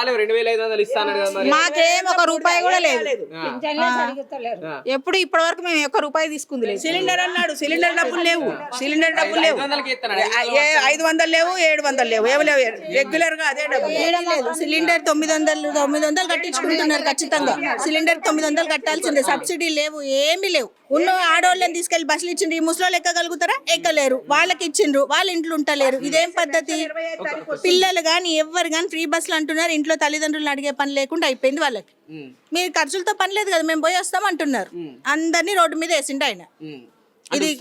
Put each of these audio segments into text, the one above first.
రాలేవు రెండు వేల ఐదు వందలు ఇస్తాను కదా మరి. మాకేం ఒక రూపాయి కూడా లేదు. ఎప్పుడు ఇప్పటి వరకు మేము ఒక్క రూపాయి తీసుకుంది లేదు. సిలిండర్ అన్నాడు సిలిండర్ డబ్బులు లేవు. సిలిండర్ డబ్బులు లేవు. ఐదు వందలకి ఇస్తాను ఏ- ఐదు వందలు లేవు ఏడు వందలు లేవు. ఏమి లేవు రెగ్యులర్గా అదే డబ్బు. లేదు. సిలిండర్ తొమ్మిది వందలు తొమ్మిది వందలు కట్టించుకుంటున్నారు ఖచ్చితంగా. సిలిండర్ తొమ్మిది వందలు కట్టాల్సిందే. సబ్సిడీ లేవు ఏమీ లేవు. ఉన్న ఆడవాళ్ళని తీసుకెళ్ళి బస్సులు ఇచ్చిండ్రు. ఈ ముసలోళ్ళు ఎక్కగలుగుతారా? ఎక్కలేరు. వాళ్ళకి ఇచ్చిండ్రు వాళ్ళ ఇంట్లో ఉంటలేరు. ఇదేం పద్ధతి? పిల్లలు కానీ ఎవ్వరు కానీ ఫ్రీ బస్సులు అంటున్నారు ఇంట్లో తల్లిదండ్రులను అడిగే పని లేకుండా అయిపోయింది వాళ్ళకి. మీరు ఖర్చులతో పని లేదు కదా మేము పోయి వస్తాం అంటున్నారు. అందరినీ రోడ్డు మీద వేసిండు ఆయన.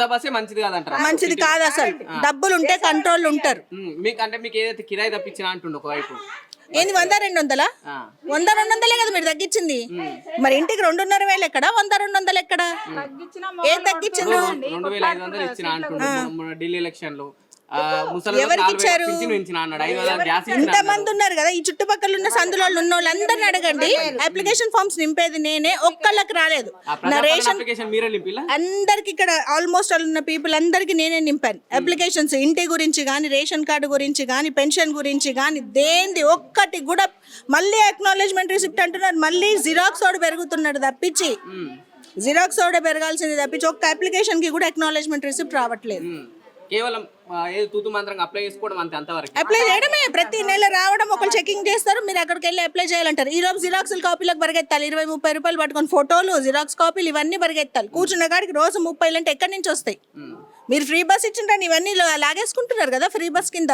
బస్సే మంచిది కాదంటారా? మంచిది కాదు అసలు. డబ్బులు ఉంటే కంట్రోల్ ఉంటారు. మీకు అంటే మీకు ఏదైతే కిరాయి తప్పించినా అంటుండు ఒకవైపు. ఏంది వంద రెండు వందలా ఆ. వంద రెండు వందలే కదా మీరు తగ్గించింది. మరి ఇంటికి రెండున్నర వేలు ఎక్కడ? వంద రెండు వందలు ఎక్కడ ఏం తగ్గించిండ్రు ఎవరికి ఇచ్చారు? పింఛను పెంచిన అన్నాడు. ఐదు వందల గ్యాస్ ఇచ్చిన ఇంత మంది ఉన్నారు కదా ఈ చుట్టుపక్కల ఉన్న సందులో ఉన్న వాళ్ళందరిని అడగండి అప్లికేషన్ ఫామ్స్ నింపేది నేనే ఒక్కళ్ళకి రాలేదు. నా రేషన్ అందరికి ఇక్కడ ఆల్మోస్ట్ ఆల్ ఉన్న పీపుల్ అందరికి నేనే నింపాను. అప్లికేషన్స్ ఇంటి గురించి కానీ రేషన్ కార్డు గురించి కానీ పెన్షన్ గురించి కానీ దేంది ఒక్కటి కూడా మళ్ళీ అక్నాలెడ్జ్మెంట్ రిసిప్ట్ అంటున్నారు. మళ్ళీ జిరాక్స్ ఓడి పెరుగుతున్నాడు తప్పించి. జిరాక్స్ ఓడే పెరగాల్సింది తప్పించి ఒక్క అప్లికేషన్కి కూడా అక్నాలెడ్జ్మెంట్ రిసిప్ట్ రావట్లేదు. కేవలం ఏదో తూతు మంత్రంగా అప్లై చేసుకోవడం అంతే అంతవరకు. అప్లై చేయడమే. ప్రతి నెల రావడం ఒకరు చెకింగ్ చేస్తారు. మీరు అక్కడికి వెళ్ళి అప్లై చేయాలంటారు. ఈ రోజు జిరాక్స్ కాపీలకు పరిగెత్తాలి. ఇరవై ముప్పై రూపాయలు పట్టుకొని ఫోటోలు జిరాక్స్ కాపీలు ఇవన్నీ పరిగెత్తాలి. కూర్చున్న కాడికి రోజు ముప్పై అంటే ఎక్కడి నుంచి వస్తాయి? మీరు ఫ్రీ బస్ ఇచ్చిండ్రని ఇవన్నీ లాగేసుకుంటున్నారు కదా ఫ్రీ బస్ కింద.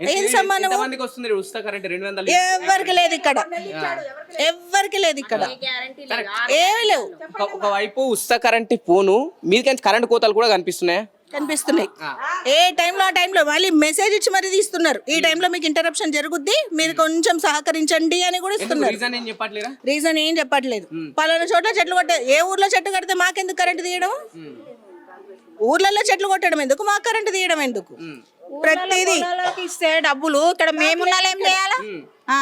ఏది వందలు ఎవరికి లేదు ఇక్కడ. ఎవరికి లేదు ఇక్కడ. ఏమీ లేవు. ఒక- ఒకవైపు ఉచిత కరెంట్ పోను మీదకి కరెంట్ కోతలు కూడా కనిపిస్తున్నాయా? కనిపిస్తున్నాయి. ఏ టైంలో ఆ టైంలో? మళ్ళీ మెసేజ్ ఇచ్చి మరీ తీస్తున్నారు. ఈ టైంలో మీకు ఇంటరప్షన్ జరుగుద్ది మీరు కొంచెం సహకరించండి అని కూడా ఇస్తున్నారు. రీజన్ ఏం చెప్పట్లేరా రీజన్ ఏం చెప్పట్లేదు. పలానా చోట్ల చెట్లు కొట్టే ఏ ఊర్లో చెట్టు కడితే మాకెందుకు కరెంట్ తీయడం? ఊర్లలో చెట్లు కొట్టడం ఎందుకు? మాకు కరెంట్ తీయడం ఎందుకు? ప్రతిదీ. ఇస్తే డబ్బులు ఇక్కడ మేము ఏం చేయాలా? ఆ,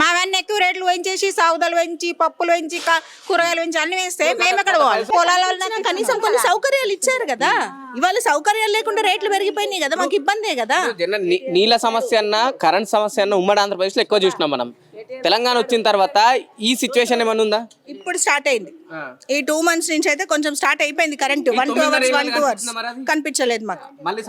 మావన్నీ ఎక్కువ రేట్లు పెంచేసి సౌదాలు పెంచి పప్పులు పెంచి కూరగాయలు పెంచి అన్ని వేస్తే మేము ఎక్కడ పోవాలి. పొలాల కనీసం కొన్ని సౌకర్యాలు ఇచ్చారు కదా. ఇవాళ సౌకర్యాలు లేకుండా రేట్లు పెరిగిపోయినాయి కదా మాకు ఇబ్బందే కదా. నీళ్ళ సమస్య అన్న కరెంట్ సమస్య అన్న ఉమ్మడి ఆంధ్రప్రదేశ్లో ఎక్కువ చూసినాం మనం. తెలంగాణ వచ్చిన తర్వాత ఈ సిచ్యువేషన్ ఏమైనా ఉందా? ఇప్పుడు స్టార్ట్ అయింది. ఈ టూ మంత్స్ నుంచి అయితే కొంచెం స్టార్ట్ అయిపోయింది current one two hours one two hours? కనిపించలేదు మాకు. మళ్ళీ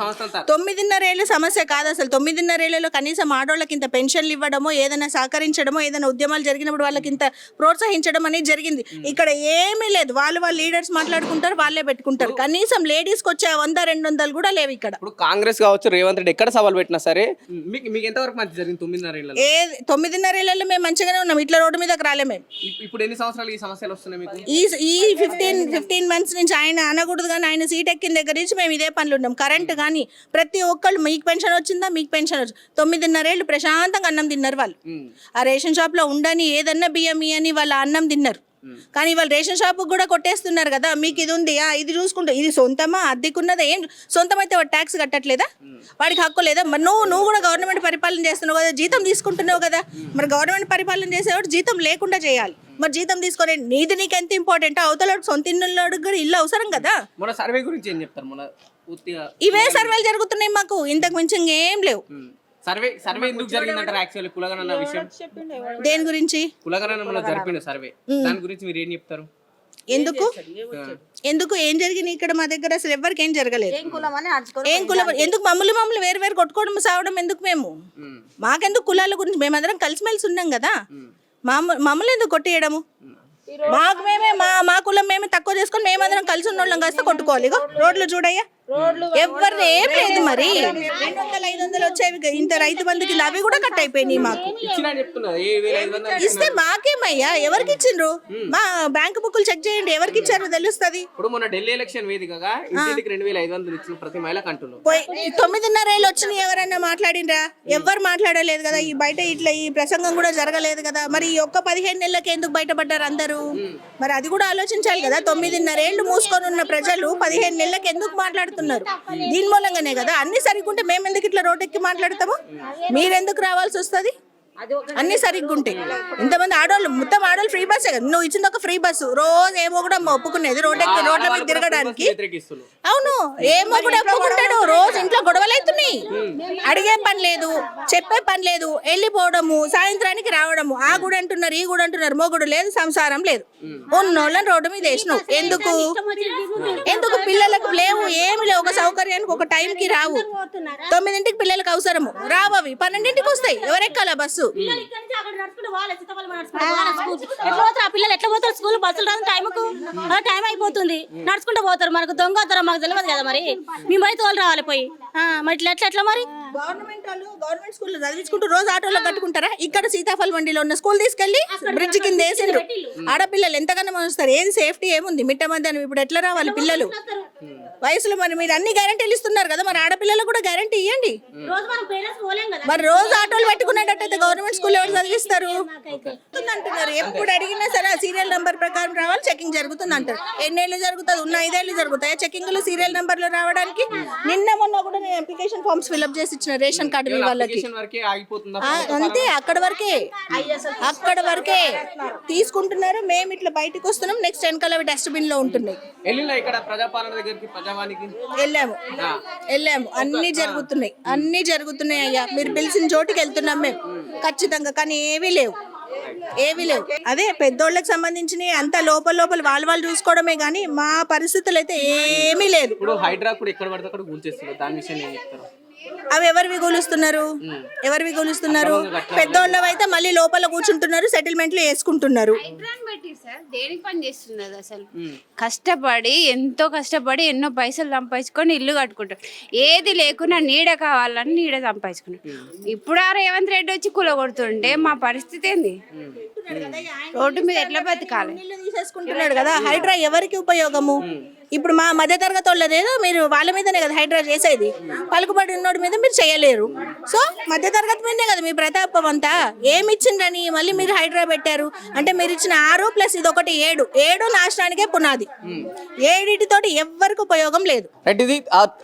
తొమ్మిదిన్నర ఏళ్ళు సమస్య కాదు అసలు. తొమ్మిదిన్నర ఏళ్ళలో కనీసం ఆడవాళ్ళకి ఇంత పెన్షన్లు ఇవ్వడమో ఏదైనా సహకరించడమో ఏదైనా ఉద్యమాలు జరిగినప్పుడు వాళ్ళకి ఇంత ప్రోత్సహించడం అనేది జరిగింది. ఇక్కడ ఏమీ లేదు. వాళ్ళు వాళ్ళ లీడర్స్ మాట్లాడుకుంటారు వాళ్ళే పెట్టుకుంటారు. కనీసం లేడీస్కి వచ్చే వంద రెండు వందలు కూడా లేవు ఇక్కడ. ఇప్పుడు కాంగ్రెస్ కావచ్చు రేవంత్ రెడ్డి ఎక్కడ సవాల్ పెట్టినా సరే మీకు మీకు ఎంతవరకు మంచి జరిగింది తొమ్మిదిన్నర ఏళ్ళలో? ఏ తొమ్మిదిన్నర ఏళ్ళలో మేము మంచిగానే ఉన్నాం. ఇట్లా రోడ్డు మీదకి రాలే మేము. ఇప్- ఇప్పుడు ఎన్ని సంవత్సరాలు ఈ సమస్యలు వస్తున్నాయి మీకు? ఈ ఈ ఫిఫ్టీన్ ఫిఫ్టీన్ మంత్స్ నుంచి ఆయన అనకూడదు కానీ ఆయన సీట్ ఎక్కిన దగ్గర నుంచి మేము ఇదే పనులు ఉన్నాం. కరెంట్ కానీ ప్రతి ఒక్కళ్ళు మీకు పెన్షన్ వచ్చిందా? మీకు పెన్షన్ వచ్చింది తొమ్మిదిన్నర ఏళ్ళు ప్రశాంతంగా అన్నం తిన్నారు వాళ్ళు. ఆ రేషన్ షాప్లో ఉండని ఏదన్నా బియ్యం ఇయ్యని వాళ్ళ అన్నం తిన్నారు. కానీ వాళ్ళు రేషన్ షాప్ కూడా కొట్టేస్తున్నారు కదా మీకు ఇది ఉంది ఇది చూసుకుంటా. ఇది సొంతమా? అద్దెకున్నదా? ఏం? సొంతం అయితే వాడు ట్యాక్స్ కట్టట్లేదా? వాడికి హక్కు లేదా? మరి నువ్వు నువ్వు కూడా గవర్నమెంట్ పరిపాలన చేస్తున్నావు కదా జీతం తీసుకుంటున్నావు కదా. మరి గవర్నమెంట్ పరిపాలన చేసేవాడు జీతం లేకుండా చేయాలి. మరి జీతం తీసుకొని నీది నీకు ఎంత ఇంపార్టెంట్ అవతల సొంత ఇల్లు కూడా ఇల్లు అవసరం కదా. మన సర్వే గురించి ఏం చెప్తారు? మన ఇవే సర్వేలు జరుగుతున్నాయి మాకు. ఇంతకు మించి ఇంకేం లేవు. సర్వే సర్వే ఎందుకు జరిగిందంటారు యాక్చువల్లీ కులగణ అన్న విషయం? దేని గురించి? కులగణ మన జరిపిన సర్వే. దాని గురించి మీరు ఏం చెప్తారు? ఎందుకు? ఎందుకు? ఏం జరిగింది ఇక్కడ మా దగ్గర? అసలు ఎవరికి ఏం జరగలేదు. ఏం కులం ఎందుకు? మమ్మల్ని మమ్మల్ని వేరు వేరు కొట్టుకోవడం సావడం ఎందుకు మేము. మాకెందుకు కులాల గురించి? మేమందరం కలిసిమెలిసి ఉన్నాం కదా. మామ- మమ్మల్ని ఎందుకు కొట్టేయడము? మాకు మేమే మా మా కులం మేమే తక్కువ చేసుకొని మేమందరం కలిసి ఉన్న వాళ్ళం కాస్త కొట్టుకోవాలి. ఇగో రోడ్లు చూడయ్యా. ఎవరిది ఏం లేదు మరి. రెండు వందలు ఐదు వందలు వచ్చేవి ఇంత రైతు బంధుకి అవి కూడా కట్ అయిపోయినాయి మాకు. ఇస్తే మాకేమయ్యా? ఎవరికి ఇచ్చిండ్రు? మా బ్యాంక్ బుక్కులు చెక్ చేయండి ఎవరికి ఇచ్చారో తెలుస్తుంది. ఇప్పుడు మొన్న ఢిల్లీ ఎలక్షన్ వేదికగా ఇంటికి రెండు వేల ఐదు వందలు ఇచ్చిన ప్రతి మహిళకు అంటున్నారు తొమ్మిదిన్నర ఏళ్ళు వచ్చినాయి ఎవరన్నా మాట్లాడిండ్రా? ఎవ్వరు మాట్లాడలేదు కదా ఈ బయట ఇట్లా ఈ ప్రసంగం కూడా జరగలేదు కదా. మరి ఈ ఒక్క పదిహేను నెలలకి ఎందుకు బయటపడ్డారు అందరూ? మరి అది కూడా ఆలోచించాలి కదా తొమ్మిదిన్నర ఏళ్ళు మూసుకొని ఉన్న ప్రజలు పదిహేను నెలలకి ఎందుకు మాట్లాడుతున్నారు? దీని మూలంగానే కదా? అన్ని సరిగ్గుంటే మేము ఎందుకు ఇట్లా రోడ్డెక్కి మాట్లాడతాము? మీరెందుకు రావాల్సి వస్తుంది? అన్ని సరిగ్గా ఉంటాయి ఇంతమంది ఆడవాళ్ళు మొత్తం ఆడవాళ్ళు ఫ్రీ బస్సే కదా? నువ్వు ఇచ్చింది ఒక ఫ్రీ బస్సు. రోజు ఏమో కూడా ఒప్పుకునేది రోడ్ ఎక్కి రోడ్ల మీద తిరగడానికి. అవును. ఏమో కూడా ఒప్పుకుంటాడు. రోజు ఇంట్లో గొడవలు అవుతున్నాయి. అడిగే పని లేదు. చెప్పే పని లేదు. వెళ్ళిపోవడము సాయంత్రానికి రావడము. ఆ గుడి అంటున్నారు ఈ గుడి అంటున్నారు. మొగుడు లేదు సంసారం లేదు. ఉన్నోళ్ళని రోడ్డు మీద వేసినావు. ఎందుకు? ఎందుకు పిల్లలకు లేవు? ఏమి ఒక సౌకర్యానికి ఒక టైంకి రావు. తొమ్మిదింటికి పిల్లలకు అవసరము. రావు అవి. పన్నెండింటికి వస్తాయి. ఎవరెక్కాల బస్సు. ఎట్లా పోతారు? ఆ పిల్లలు ఎట్లా పోతారు? స్కూల్ బస్సులు రాదు టైంకు టైం అయిపోతుంది. నడుచుకుంటూ పోతారు. మనకు దొంగ మాకు తెలియదు కదా మరి. మేము అయితే వాళ్ళు రావాలి పోయి. ఆ, మరి ఇట్లా ఎట్లా ఎట్లా మరి? గవర్నమెంట్ వాళ్ళు గవర్నమెంట్ స్కూల్లో చదివించుకుంటూ రోజు ఆటోలో కట్టుకుంటారా? ఇక్కడ సీతాఫల్ మండిలో ఉన్న స్కూల్ తీసుకెళ్ళి బ్రిడ్జ్ కింద వేసిండ్రు. ఆడపిల్లలు ఎంతగానో మోస్తారు ఏది సేఫ్టీ ఏముంది? మిట్ట మధ్యాహ్నం ఇప్పుడు ఎట్లా రావాలి పిల్లలు? వయసులో మరి మీరు అన్ని గ్యారంటీలు ఇస్తున్నారు కదా మరి ఆడపిల్లలకు కూడా గ్యారంటీ ఇవ్వండి మరి రోజు ఆటోలు పెట్టుకునేటట్టయితే గవర్నమెంట్ స్కూల్ ఎవరు చదివిస్తారు? అంటున్నారు ఎప్పుడు అడిగినా సరే సీరియల్ నంబర్ ప్రకారం రావాలి చెకింగ్ జరుగుతుంది అంటారు ఎన్నేళ్ళు జరుగుతుంది? ఉన్న ఐదేళ్ళు జరుగుతాయి? చెకింగ్లు సీరియల్ నంబర్లు రావడానికి? నిన్న మొన్న కూడా నేను అప్లికేషన్ ఫామ్స్ ఫిల్అప్ చేసి ఇచ్చిన రేషన్ కార్డు మీ వాళ్ళకి అంతే అక్కడ వరకే. అక్కడ వరకే తీసుకుంటున్నారు. మేము ఇట్లా బయటకు వస్తున్నాం. నెక్స్ట్ వెనకాల అవి డస్ట్బిన్లో ఉంటున్నాయి. వెళ్ళాము. వెళ్ళాము. అన్ని జరుగుతున్నాయి. అన్ని జరుగుతున్నాయి అయ్యా. మీరు పిలిచిన చోటుకి వెళ్తున్నాం మేము. ఖచ్చితంగా. కానీ ఏవీ లేవు. ఏవీ లేవు. అదే పెద్దోళ్ళకి సంబంధించినవి అంత లోపల లోపల వాళ్ళు వాళ్ళు చూసుకోవడమే కానీ మా పరిస్థితులు అయితే ఏమీ లేదు. ఇప్పుడు హైడ్రా కూడా ఎక్కడ పడితే అక్కడ దాని విషయం ఏం చెప్తారు? అవి ఎవరివి కూలుస్తున్నారు ఎవరివి కూలుస్తున్నారు పెద్దోళ్ళవి అయితే మళ్ళీ లోపల కూర్చుంటున్నారు సెటిల్మెంట్లు వేసుకుంటున్నారు. హైడ్రాన్ పెట్టి సార్ దేనికి పని చేస్తున్నది అసలు? కష్టపడి ఎంతో కష్టపడి ఎన్నో పైసలు సంపాదించుకొని ఇల్లు కట్టుకుంటారు. ఏది లేకున్నా నీడ కావాలని నీడ సంపాదించుకున్నాడు ఇప్పుడు ఆ రేవంత్ రెడ్డి వచ్చి కూలగొడుతుంటే మా పరిస్థితి ఏంది? రోడ్డు మీద ఎట్లా బతకాలి? తీసేసుకుంటున్నాడు కదా? హైడ్రా ఎవరికి ఉపయోగము? ఇప్పుడు మా మధ్య తరగతి వాళ్ళదేదో మీరు వాళ్ళ మీదనే కదా హైడ్రా చేసేది. పలుకుబడి ఉన్నోడి మీద మీరు చేయలేరు. సో మధ్య తరగతి మీదనే కదా మీ ప్రతాపం అంతా. ఏమి ఇచ్చిండ్రని మళ్ళీ మీరు హైడ్రా పెట్టారు? అంటే మీరు ఇచ్చిన ఆరు ప్లస్ ఇది ఒకటి ఏడు. ఏడు నాశనానికే పునాది. ఏడిటితోటి ఎవ్వరికి ఉపయోగం లేదు. రైట్ ఇది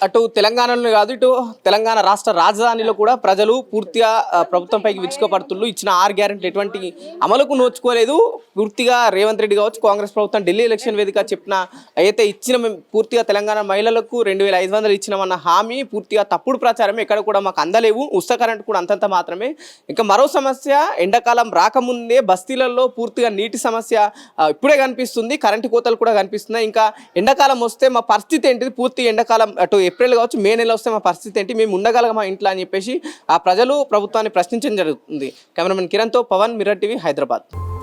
అటు తెలంగాణలో కాదు ఇటు తెలంగాణ రాష్ట్ర రాజధానిలో కూడా ప్రజలు పూర్తిగా ప్రభుత్వంపైకి విరుచుకోపడుతున్నారు. ఇచ్చిన ఆరు గ్యారెంటీ ఎటువంటి అమలుకు నోచుకోలేదు. పూర్తిగా రేవంత్ రెడ్డి కావచ్చు కాంగ్రెస్ ప్రభుత్వం ఢిల్లీ ఎలక్షన్ వేదిక చెప్పిన అయితే ఇచ్చిన మేము పూర్తిగా తెలంగాణ మహిళలకు రెండు వేల ఐదు వందలు ఇచ్చినామన్న హామీ పూర్తిగా తప్పుడు ప్రచారం ఎక్కడ కూడా మాకు అందలేవు. ఉస్త కరెంట్ కూడా అంతంత మాత్రమే. ఇంకా మరో సమస్య ఎండాకాలం రాకముందే బస్తీలలో పూర్తిగా నీటి సమస్య ఇప్పుడే కనిపిస్తుంది. కరెంటు కోతలు కూడా కనిపిస్తున్నాయి. ఇంకా ఎండాకాలం వస్తే మా పరిస్థితి ఏంటిది? పూర్తి ఎండాకాలం అటు ఏప్రిల్ కావచ్చు మే నెల వస్తే మా పరిస్థితి ఏంటి? మేము ఉండగలమా ఇంట్లో అని చెప్పేసి ఆ ప్రజలు ప్రభుత్వాన్ని ప్రశ్నించడం జరుగుతుంది. Cameraman కిరణ్తో Pavan mirror TV Hyderabad. up.